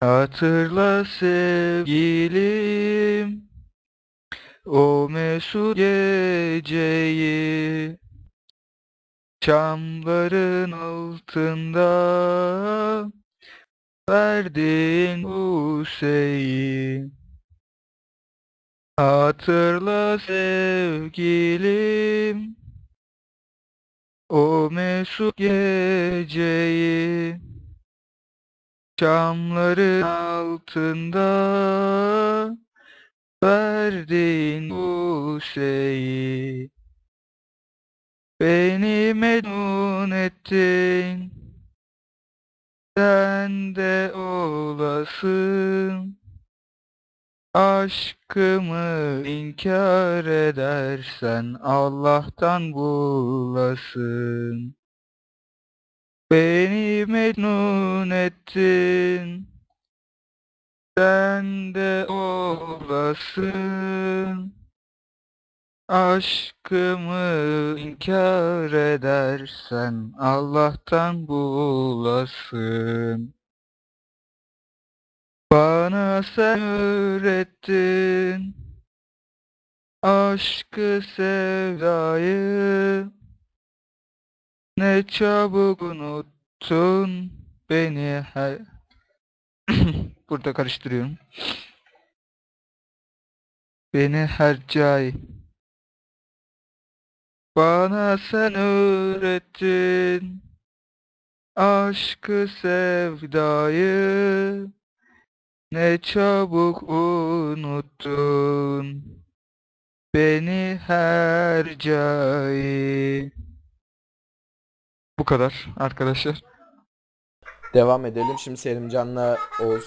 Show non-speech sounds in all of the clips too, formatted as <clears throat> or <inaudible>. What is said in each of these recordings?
Hatırla sevgilim o mesut geceyi. Çamların altında verdiğin bu şeyi Hatırla sevgilim o mesut geceyi Çamların altında verdiğin bu şeyi. Beni memnun ettin. Sen de olasın. Aşkımı inkar edersen Allah'tan bulasın Beni memnun ettin. Sen de olasın. Aşkımı inkar edersen Allah'tan bulasın. Bana sen öğrettin. Aşkı sevdayı Ne çabuk unuttun beni her... <clears throat> Burada karıştırıyorum. Beni hercai Bana sen öğrettin Aşkı sevdayı. Ne çabuk unuttun Beni hercai Bu kadar arkadaşlar. Devam edelim. Şimdi Selimcan'la Oğuz.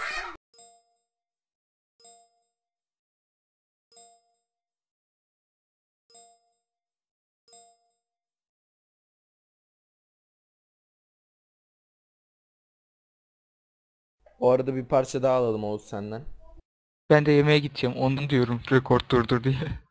O arada bir parça daha alalım Oğuz senden. Ben de yemeğe gideceğim. Ondan diyorum rekord durdur diye.